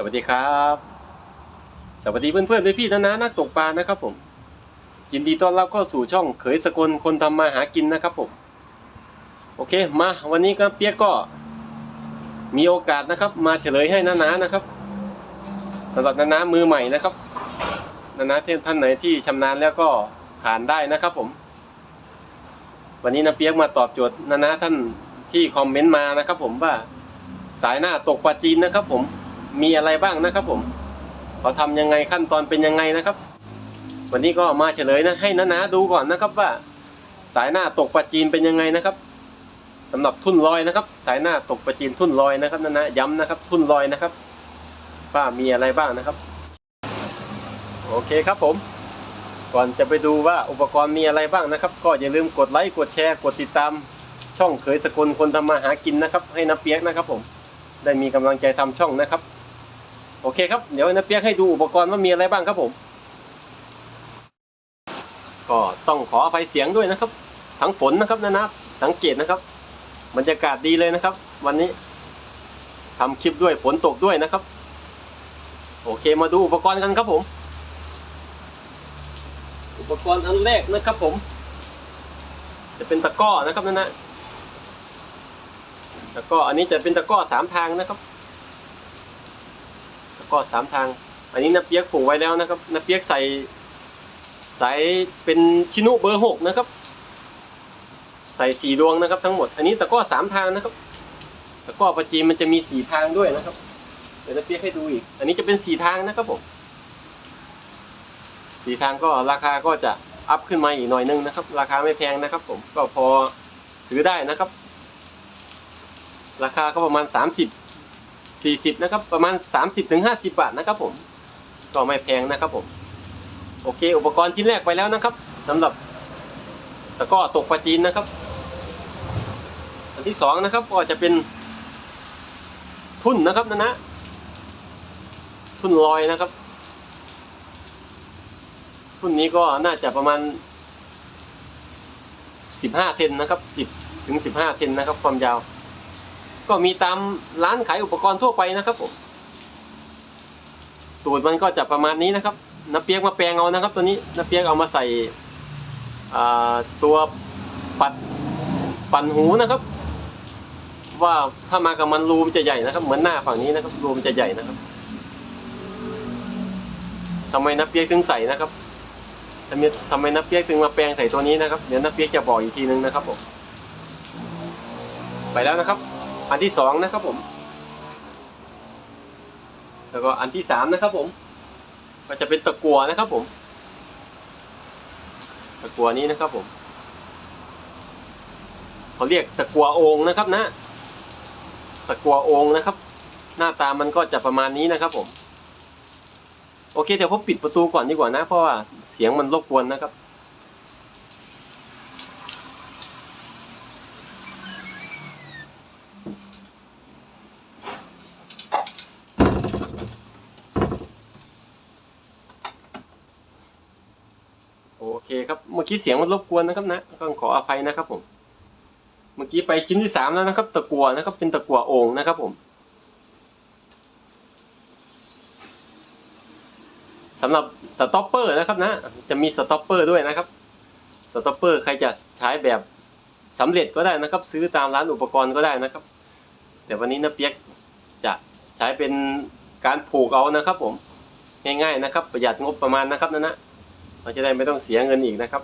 สวัสดีครับ สวัสดีเพื่อนๆด้วยพี่นะนะนักตกปลานะครับผมยินดีต้อนรับเข้าสู่ช่องเขยสกลคนทำมาหากินนะครับผม โอเคมาวันนี้ก็เปียกก็มีโอกาสนะครับ มาเฉลยให้นานานะครับสำหรับนานามือใหม่นะครับนานาท่านไหนที่ชำนาญแล้วก็ผ่านได้นะครับผม วันนี้นาเปียกมาตอบโจทย์นานาท่านที่คอมเมนต์มานะครับ ผมว่าสายหน้าตกปลาจีนนะครับผม มีอะไรบ้างนะครับผมเขาทำยังไงขั้นตอนเป็นยังไงนะครับ วันนี้ก็มาเฉลยนะให้นานาดูก่อนนะครับว่า สายหน้าตกปลาจีนเป็นยังไงนะครับสำหรับทุ่นลอยนะครับ สายหน้าตกปลาจีนทุ่นลอยนะครับนานาย้ำนะครับ ทุ่นลอยนะครับว่ามีอะไรบ้างนะครับ โอเคครับผมก่อนจะไปดูว่าอุปกรณ์มีอะไรบ้างนะครับ ก็อย่าลืมกดไลค์กดแชร์กดติดตาม ช่องเขยสกลคนทำมาหากินนะครับ ให้นับเปียกนะครับผมได้มีกำลังใจทำช่องนะครับ โอเคครับ เดี๋ยวนับเปียกให้ดูอุปกรณ์ว่ามีอะไรบ้างครับผม ก็ต้องขออภัยเสียงด้วยนะครับ ทั้งฝนนะครับนะนะสังเกตนะครับบรรยากาศดีเลยนะครับ วันนี้ทำคลิปด้วยฝนตกด้วยนะครับ โอเคมาดูอุปกรณ์กันครับผม อุปกรณ์อันแรกนะครับผม จะเป็นตะก้อนะครับนั่นะตะก้ออันนี้จะเป็นตะก้อสามทางนะครับ กร้อสามทาง อันนี้นับเปียกผูกไว้แล้วนะครับนับเปียกใส่ใส่เป็นชินุเบอร์หกนะครับ ใส่สี่ดวงนะครับทั้งหมด อันนี้ตะก้อสามทางนะครับ ตะก้อประจีมันจะมีสี่ทางด้วยนะครับ เดี๋ยวนับเปียกให้ดูอีก อันนี้จะเป็นสี่ทางนะครับผมสีทางก็ราคาก็จะอัพขึ้นมาอีกหน่อยนึงนะครับ ราคาไม่แพงนะครับ ผมก็พอซื้อได้นะครับ ราคาก็ประมาณ 30 40นะครับประมาณ 30ถึง50 บาทนะครับผมก็ไม่แพงนะครับผม โอเค อุปกรณ์ชิ้นแรกไปแล้วนะครับสำหรับตะก้อตกปลาจีนนะครับ อันที่สองนะครับก็จะเป็น ทุ่นนะครับนะนะทุ่นลอยนะครับรุ่นนี้ก็น่าจะประมาณ 15เซนนะครับ10ถึง15เซนนะครับความยาว ก็มีตามร้านขายอุปกรณ์ทั่วไปนะครับผมตูดมันก็จะประมาณนี้นะครับน้าเปียกมาแปลงเอานะครับ ตัวนี้น้าเปียกเอามาใส่ตัวปัดปั่นหูนะครับ ว่าถ้ามากับมันรูมจะใหญ่นะครับ เหมือนหน้าฝั่งนี้นะครับรูมจะใหญ่นะครับทำไมน้าเปียกถึงใส่นะครับทำไมทำไมนับเปียกถึงมาแปลงใส่ตัวนี้นะครับ เดี๋ยวนับเปียกจะบอกอีกทีนึงนะครับผมไปแล้วนะครับ อันที่สองนะครับผม แล้วก็อันที่สามนะครับผม ก็จะเป็นตะกัวนะครับผม ตะกัวนี้นะครับผมเขาเรียกตะกัวองนะครับนะ ตะกัวองนะครับ หน้าตามันก็จะประมาณนี้นะครับผม โอเคเดี๋ยวผมปิดประตูก่อนดีกว่านะ เพราะว่าเสียงมันรบกวนนะครับ โอเคครับเมื่อ กี้เสียงมันรบกวนนะครับนะต้องขออภัยนะครับผม เมื่อกี้ไปชิ้นที่สามแล้วนะครับ ตะกัวนะครับ เป็นตะกัวโอ่งนะครับผมสำหรับสต็อปเปอร์นะครับนะ จะมีสต็อปเปอร์ด้วยนะครับสต็อปเปอร์ใครจะใช้แบบสำเร็จก็ได้นะครับ ซื้อตามร้านอุปกรณ์ก็ได้นะครับ แต่วันนี้นะเปียกจะใช้เป็นการผูกเอานะครับ ผมง่ายๆนะครับ ประหยัดงบประมาณนะครับนะนะเราจะได้ไม่ต้องเสียเงินอีกนะครับ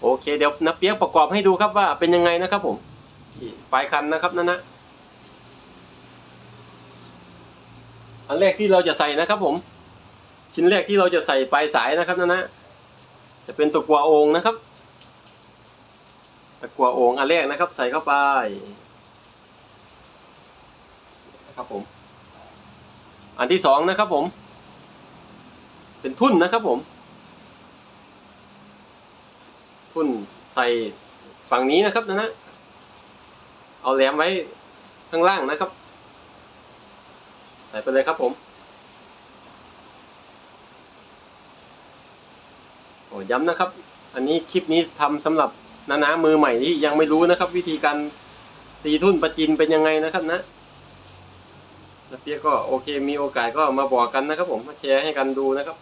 โอเค เดี๋ยวนะเปียกประกอบให้ดูครับว่าเป็นยังไงนะครับผมปลายคันนะครับนะนนะอันแรกที่เราจะใส่นะครับผม ชิ้นแรกที่เราจะใส่ปลายสายนะครับนะนะจะเป็นตะกัวโองนะครับตะกัวโองอันแรกนะครับ ใส่เข้าไปนะครับผม อันที่สองนะครับผม เป็นทุ่นนะครับผม ทุ่นใส่ฝั่งนี้นะครับนะนะเอาแหลมไว้ข้างล่างนะครับ ใส่ไปเลยครับผมโอ้ย้ำนะครับ อันนี้คลิปนี้ทำสำหรับนานามือใหม่ที่ยังไม่รู้นะครับ วิธีการตีทุ่นประจินเป็นยังไงนะครับนะแล้วเปียกก็โอเคมีโอกาสก็มาบอกกันนะครับ ผมมาแชร์ให้กันดูนะครับ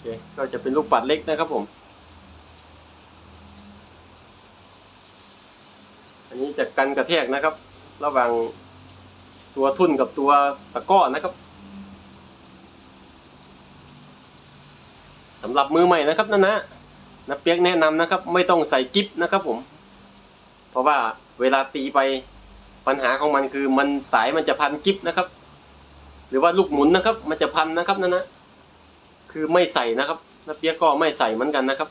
เค ก็จะเป็นลูกปัดเล็กนะครับผม อันนี้จะกันกระแทกนะครับ ระหว่างตัวทุ่นกับตัวตะก้อนะครับสำหรับมือใหม่นะครับนั่นนะนะเปียกแนะนำนะครับ ไม่ต้องใส่กิฟนะครับผม เพราะว่าเวลาตีไปปัญหาของมันคือมันสายมันจะพันกิฟนะครับ หรือว่าลูกหมุนนะครับ มันจะพันนะครับนั่นนะ คือไม่ใส่นะครับนะเปียกก็ไม่ใส่เหมือนกันนะครับ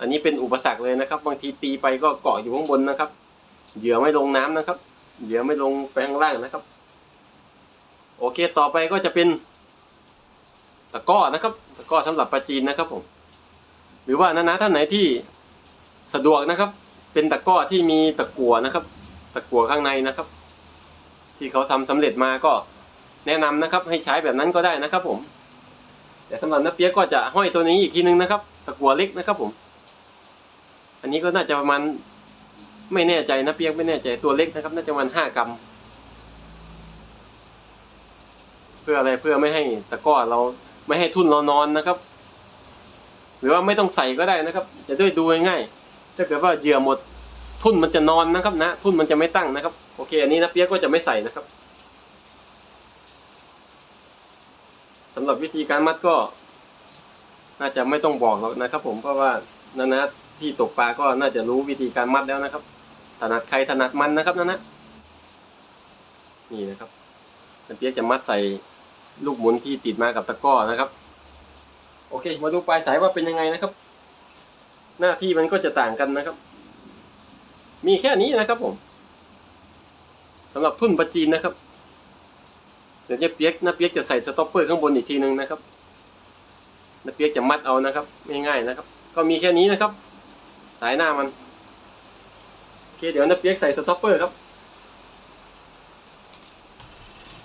อันนี้เป็นอุปสรรคเลยนะครับ บางทีตีไปก็เกาะอยู่ข้างบนนะครับ เหยื่อไม่ลงน้ำนะครับ เหยื่อไม่ลงไปข้างล่างนะครับ โอเคต่อไปก็จะเป็นตะก้อนะครับ ตะก้อสำหรับปลาจีนนะครับผม หรือว่านานาท่านไหนที่สะดวกนะครับ เป็นตะก้อที่มีตะกั่วนะครับ ตะกั่วข้างในนะครับ ที่เขาทำสำเร็จมาก็แนะนำนะครับ ให้ใช้แบบนั้นก็ได้นะครับผม แต่สำหรับน้าเปียกก็จะห้อยตัวนี้อีกทีนึงนะครับ ตะกัวเล็กนะครับผม อันนี้ก็น่าจะประมาณไม่แน่ใจนะเปียกไม่แน่ใจตัวเล็กนะครับ น่าจะประมาณห้ากรัม เพื่ออะไรเพื่อไม่ให้ตะก้อเราไม่ให้ทุ่นเรานอนนะครับ หรือว่าไม่ต้องใส่ก็ได้นะครับ จะด้วยดูง่ายๆถ้าเกิดว่าเหยื่อหมดทุ่นมันจะนอนนะครับนะ ทุ่นมันจะไม่ตั้งนะครับ โอเค อันนี้นะเปียกก็จะไม่ใส่นะครับ สำหรับวิธีการมัดก็ น่าจะไม่ต้องบอกหรอกนะครับ ผมเพราะว่านานะที่ตกปลาก็น่าจะรู้วิธีการมัดแล้วนะครับ ถนัดใครถนัดมันนะครับนานะนี่นะครับนาเปียกจะมัดใส่ลูกหมุนที่ติดมากับตะก้อนะครับ โอเค มาดูปลายสายว่าเป็นยังไงนะครับ หน้าที่มันก็จะต่างกันนะครับ มีแค่นี้นะครับผมสำหรับทุ่นปลาจีนนะครับ เดี๋ยวจะเปียกน้าเปียกจะใส่สต็อปเปอร์ข้างบนอีกทีนึงนะครับน้าเปียกจะมัดเอานะครับง่ายๆนะครับ ก็มีแค่นี้นะครับ สายหน้ามันโอเคเดี๋ยวน้าเปียกใส่สต็อปเปอร์ครับ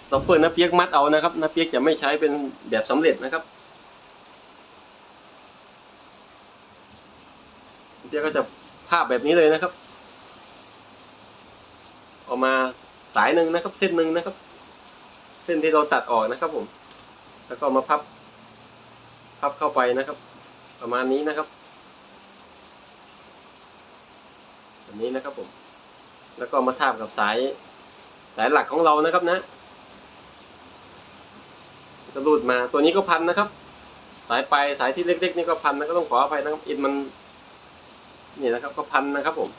สต็อปเปอร์น้าเปียกมัดเอานะครับน้าเปียกจะไม่ใช้เป็นแบบสำเร็จนะครับเปียกก็จะภาพแบบนี้เลยนะครับ ออกมาสายหนึ่งนะครับ เส้นหนึ่งนะครับ เส้นที่เราตัดออกนะครับผม แล้วก็มาพับ พับเข้าไปนะครับ ประมาณนี้นะครับแบบนี้นะครับผม แล้วก็มาทาบกับสายสายหลักของเรานะครับนะก็รูดมาตัวนี้ก็พันนะครับ สายไปสายที่เล็กๆนี่ก็พันนะก็ต้องขออภัยนะครับอินมันนี่นะครับก็พันนะครับผม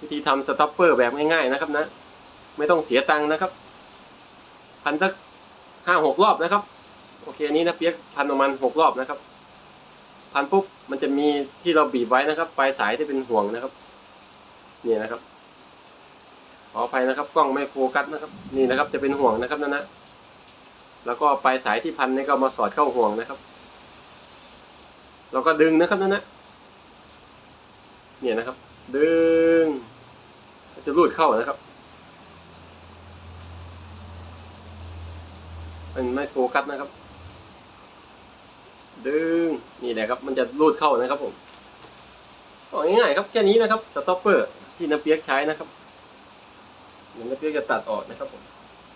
วิธีทำสต็อปเปอร์แบบง่ายๆนะครับนะ ไม่ต้องเสียตังค์นะครับ พันสักห้าหกรอบนะครับ โอเคอันนี้นะเปียกพันประมาณหกรอบนะครับ พันปุ๊บมันจะมีที่เราบีบไว้นะครับ ปลายสายที่เป็นห่วงนะครับ นี่นะครับขออภัยนะครับ กล้องไม่โฟกัสนะครับ นี่นะครับ จะเป็นห่วงนะครับนั่นนะแล้วก็ปลายสายที่พันนี่ก็มาสอดเข้าห่วงนะครับเราก็ดึงนะครับนั่นนะเนี่ยนะครับ ดึงจะรูดเข้านะครับ มันไม่โฟกัสนะครับ ดึงนี่แหละครับ มันจะรูดเข้านะครับผมก็ง่ายๆครับแค่นี้นะครับสต็อปเปอร์ที่น้ำเปียกใช้นะครับน้ำเปียกจะตัดออกนะครับผม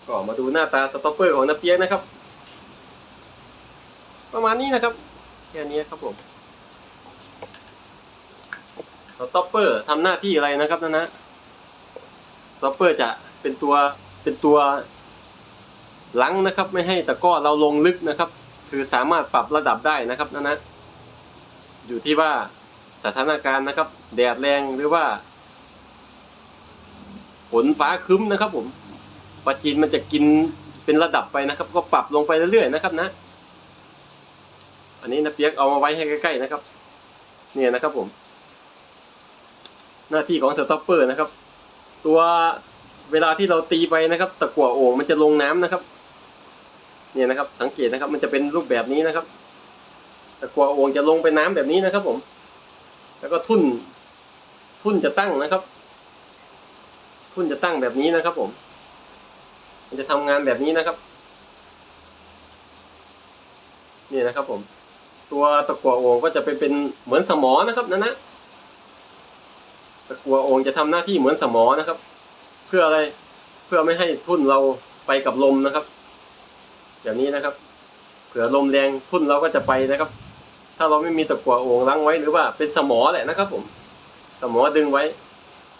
ก็มาดูหน้าตาสต็อปเปอร์ของน้ำเปียกนะครับ ประมาณนี้นะครับ แค่นี้ครับผมสต็อปเปอร์ทำหน้าที่อะไรนะครับนะนะสต็อปเปอร์จะเป็นตัวเป็นตัว ลังนะครับไม่ให้ตะก้อเราลงลึกนะครับ คือสามารถปรับระดับได้นะครับนะนะอยู่ที่ว่าสถานการณ์นะครับ แดดแรงหรือว่าฝนฟ้าครึ้มนะครับ ผมปลาจีนมันจะกินเป็นระดับไปนะครับ ก็ปรับลงไปเรื่อยๆนะครับนะ อันนี้นะเปียกเอามาไว้ให้ใกล้ๆนะครับ เนี่ยนะครับผม หน้าที่ของสต็อปเปอร์นะครับ ตัวเวลาที่เราตีไปนะครับ ตะกั่วโอ่งมันจะลงน้ำนะครับ เนี่ยนะครับ สังเกตนะครับ มันจะเป็นรูปแบบนี้นะครับตะกัวโอ่งจะลงไปน้ำแบบนี้นะครับ ผม แล้วก็ทุ่น ทุ่นจะตั้งนะครับ ทุ่นจะตั้งแบบนี้นะครับ ผม มันจะทำงานแบบนี้นะครับ นี่นะครับ ผม ตัวตะกัวโอ่งก็จะเป็นเป็นเหมือนสมอนะครับนั่นนะตะกัวโอ่งจะทำหน้าที่เหมือนสมอนะครับ เพื่ออะไร เพื่อไม่ให้ทุ่นเราไปกับลมนะครับ แบบนี้นะครับ เผื่อลมแรงทุ่นเราก็จะไปนะครับ ถ้าเราไม่มีตะกั่วโอ่งรั้งไว้หรือว่าเป็นสมอแหละนะครับ ผม สมอดึงไว้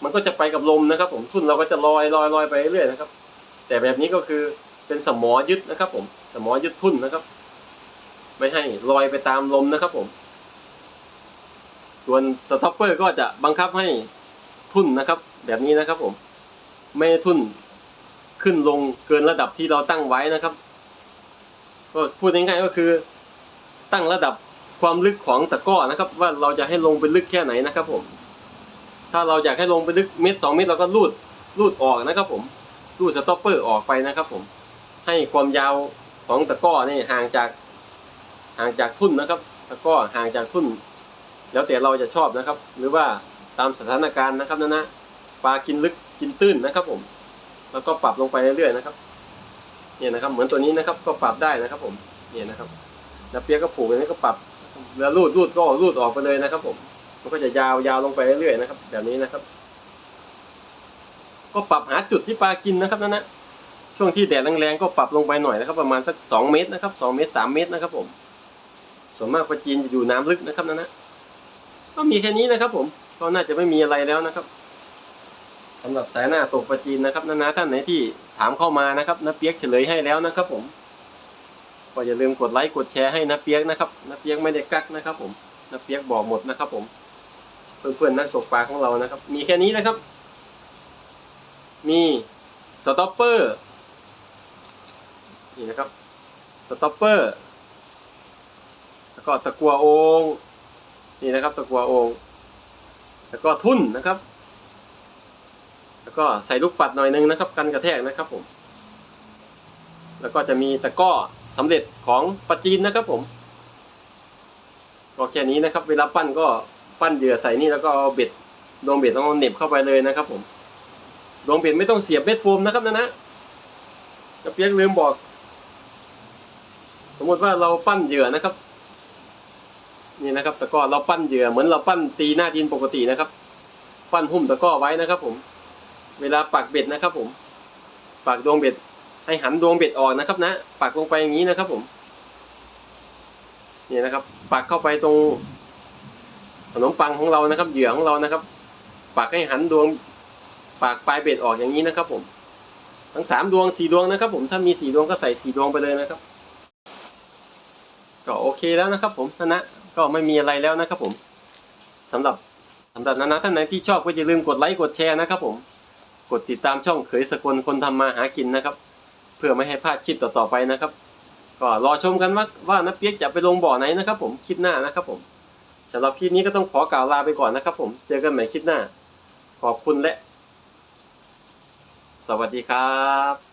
มันก็จะไปกับลมนะครับ ผมทุ่นเราก็จะลอยลอยลอยไปเรื่อยนะครับ แต่แบบนี้ก็คือเป็นสมอยึดนะครับ ผม สมอยึดทุ่นนะครับ ไม่ให้ลอยไปตามลมนะครับ ผม ส่วนสต็อปเปอร์ก็จะบังคับให้ทุ่นนะครับ แบบนี้นะครับ ผม ไม่ทุ่นขึ้นลงเกินระดับที่เราตั้งไว้นะครับ ก็พูดง่ายๆก็คือตั้งระดับความลึกของตะก้อนะครับ ว่าเราจะให้ลงไปลึกแค่ไหนนะครับ ผม ถ้าเราอยากให้ลงไปลึกเมตรสองเมตรเราก็รูดรูดออกนะครับ ผมรูดสต็อปเปอร์ออกไปนะครับ ผม ให้ความยาวของตะก้อนี่ห่างจากห่างจากทุ่นนะครับ ตะก้อห่างจากทุ่น แล้วแต่เราจะชอบนะครับ หรือว่าตามสถานการณ์นะครับนะนะปลากินลึกกินตื้นนะครับ ผม แล้วก็ปรับลงไปเรื่อยๆนะครับ เนี่ยนะครับ เหมือนตัวนี้นะครับก็ปรับได้นะครับผมเนี่ยนะครับแล้วเปียกก็ผูกอย่างนี้ก็ปรับแล้วรูดรูดก็รูดออกไปเลยนะครับ ผม มันก็จะยาวยาวลงไปเรื่อยๆนะครับ แบบนี้นะครับ ก็ปรับหาจุดที่ปลากินนะครับนั่นนะช่วงที่แดดแรงๆก็ปรับลงไปหน่อยนะครับ ประมาณสักสองเมตรนะครับสองเมตรสามเมตรนะครับ ผม ส่วนมากปลาจีนจะอยู่น้ำลึกนะครับนั่นนะก็มีแค่นี้นะครับ ผมก็น่าจะไม่มีอะไรแล้วนะครับ สำหรับสายหน้าตกปลาจีนนะครับนานาท่านไหนที่ถามเข้ามานะครับนาเปียกเฉลยให้แล้วนะครับ ผม ก็อย่าลืมกดไลค์กดแชร์ให้นาเปียกนะครับนาเปียกไม่ได้กักนะครับ ผมนาเปียกบอกหมดนะครับ ผม เพื่อนๆนักตกปลาของเรานะครับ มีแค่นี้นะครับ มีสต็อปเปอร์นี่นะครับสต็อปเปอร์แล้วก็ตะกัวโองนี่นะครับ ตะกัวโองแล้วก็ทุ่นนะครับ แล้วก็ใส่ลูกปัดหน่อยนึงนะครับ กันกระแทกนะครับผม แล้วก็จะมีตะก้อสำเร็จของปลาจีนนะครับผมก็แค่นี้นะครับ เวลาปั้นก็ปั้นเหยื่อใส่นี่แล้วก็เอาเบ็ดดวงเบ็ดต้องเอาเหน็บเข้าไปเลยนะครับ ผมดวงเบ็ดไม่ต้องเสียบเบ็ดโฟมนะครับนะนะกระเปียกลืมบอก สมมติว่าเราปั้นเหยื่อนะครับ นี่นะครับตะก้อเราปั้นเหยื่อเหมือนเราปั้นตีหน้าดินปกตินะครับ ปั้นหุ้มตะก้อไว้นะครับ ผม เวลาปักเบ็ดนะครับผม ปักดวงเบ็ด ให้หันดวงเบ็ดออกนะครับ นะ ปักลงไปอย่างนี้นะครับ ผมนี่นะครับ ปักเข้าไปตรงขนมปังของเรานะครับ เหยื่อของเรานะครับ ปักให้หันดวงปากปลายเบ็ดออกอย่างนี้นะครับ ผม ทั้งสามดวงสี่ดวงนะครับ ผมถ้ามีสี่ดวงก็ใส่สี่ดวงไปเลยนะครับ ก็โอเคแล้วนะครับ ผมนะนะก็ไม่มีอะไรแล้วนะครับ ผมสำหรับสำหรับนะนะท่านไหนที่ชอบก็อย่าลืมกดไลค์กดแชร์นะครับ ผม กดติดตามช่องเขยสกลคนทำมาหากินนะครับ เพื่อไม่ให้พลาดคลิปต่อๆไปนะครับ ก็รอชมกันว่าว่านักเปียกจะไปลงบ่อไหนนะครับ ผมคลิปหน้านะครับผมสำหรับคลิปนี้ก็ต้องขอกล่าวลาไปก่อนนะครับ ผมเจอกันใหม่คลิปหน้า ขอบคุณและ สวัสดีครับ